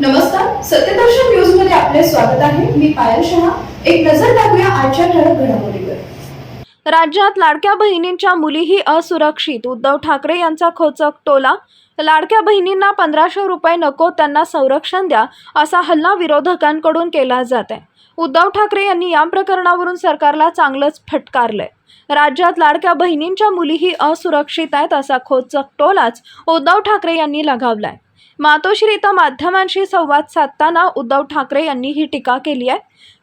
नमस्कार सत्यदर्शन न्यूजमध्ये आपले स्वागत आहे. मी पायल शहा. एक नजर टाकूया आजच्या ठळक घडामोडीवर. राज्यात लाडक्या बहिणींच्या मुलीही असुरक्षित. उद्धव ठाकरे यांचा खोचक टोला. लाडक्या बहिणींना पंधराशे रुपये नको त्यांना संरक्षण द्या असा हल्ला विरोधकांकडून केला जात आहे. उद्धव ठाकरे यांनी या प्रकरणावरून सरकारला चांगलंच फटकारलंय. राज्यात लाडक्या बहिणींच्या मुलीही असुरक्षित आहेत असा खोचक टोलाच उद्धव ठाकरे यांनी लगावलाय. मातोश्री इथं माध्यमांशी संवाद साधताना उद्धव ठाकरे यांनी ही टीका केली आहे.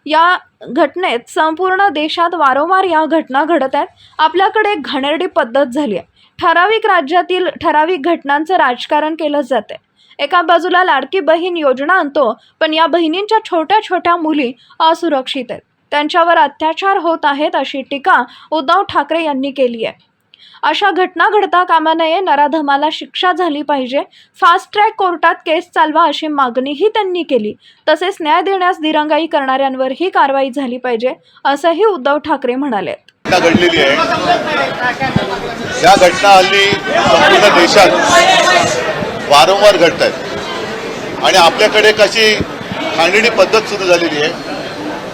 या घटनेत संपूर्ण देशात वारंवार या घटना घडत आहेत. आपल्याकडे घाणेरडी पद्धत झाली आहे. ठराविक राज्यातील ठराविक घटनांचं राजकारण केलं जाते एका बाजूला लाडकी बहीण योजना आणतो पण या बहिणींच्या छोट्या छोट्या मुली असुरक्षित आहेत. त्यांच्यावर अत्याचार होत आहेत अशी टीका उद्धव ठाकरे यांनी केली आहे. अशा घटना घडता कामा नये नराधमाला शिक्षा झाली पाहिजे. फास्ट ट्रॅक कोर्टात केस चालवा अशी मागणीही त्यांनी केली. तसेच न्याय देण्यास दिरंगाई करणाऱ्यांवरही कारवाई झाली पाहिजे असंही उद्धव ठाकरे म्हणाले. घडलेली आहे. या घटना हल्ली संपूर्ण देशात वारंवार घडत आहेत आणि आपल्याकडे कशी खांडणी पद्धत सुरू झालेली आहे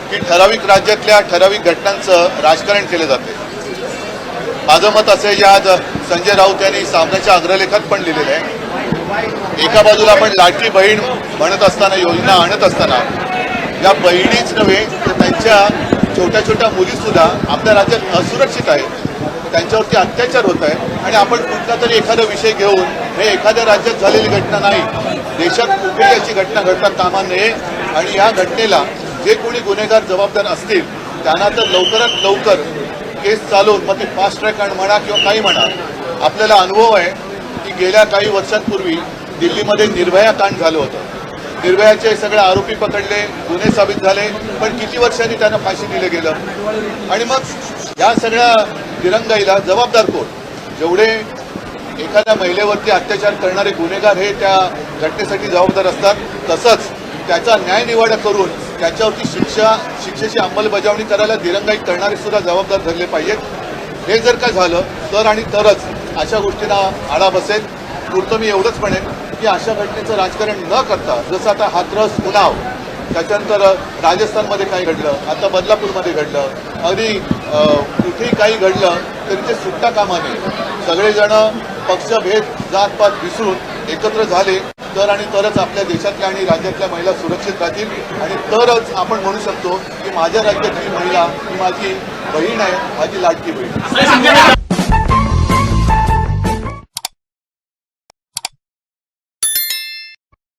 की ठराविक राज्यातल्या ठराविक घटनांचं राजकारण केलं जाते माझं मत असं आहे की आज संजय राऊत यांनी सामन्याच्या अग्रलेखात पण लिहिलेलं आहे. एका बाजूला आपण लाडकी बहीण म्हणत असताना योजना आणत असताना या बहिणीच नव्हे तर त्यांच्या छोट्या छोट्या मुलीसुद्धा आपल्या राज्यात असुरक्षित आहेत. त्यांच्यावरती अत्याचार होत आहे आणि आपण कुठला तरी एखादा विषय घेऊन हे एखाद्या राज्यात झालेली घटना नाही. देशात कुठेही घटना घडता कामा नये. आणि या घटनेला जे कोणी गुन्हेगार जबाबदार असतील त्यांना तर लवकरात लवकर केस चालवून मग ते फास्ट ट्रॅक म्हणा किंवा काही म्हणा आपल्याला अनुभव आहे की गेल्या काही वर्षांपूर्वी दिल्लीमध्ये निर्भया कांड झालं होतं. निर्भयाचे सगळे आरोपी पकडले गुन्हे साबित झाले पण किती वर्षांनी त्यांना फाशी दिलं गेलं? आणि मग या सगळ्या दिरंगाईला जबाबदार कोण? जेवढे एखाद्या महिलेवरती अत्याचार करणारे गुन्हेगार हे त्या घटनेसाठी जबाबदार असतात तसंच त्याचा न्याय निवाडा करून त्याच्यावरती शिक्षा शिक्षेची अंमलबजावणी करायला दिरंगाई करणारे सुद्धा जबाबदार धरले पाहिजेत. हे जर का झालं तर आणि तरच अशा गोष्टींना आळा बसेल. पुरतं मी एवढंच म्हणेन की अशा घटनेचं राजकारण न करता जसं आता हातरस उन्हाव त्याच्यानंतर राजस्थानमध्ये काय घडलं आता बदलापूरमध्ये घडलं अगदी कुठेही काही घडलं तरी ते सुट्टा कामाने. सगळेजण पक्षभेद जातपात विसरून एकत्र झाले. तर आणि तरच आपल्या देशातल्या आणि राज्यातल्या महिला सुरक्षित राहतील. आणि तरच आपण म्हणू शकतो की माझ्या राज्यातली महिला ही माझी बहीण आहे माझी लाडकी बहीण.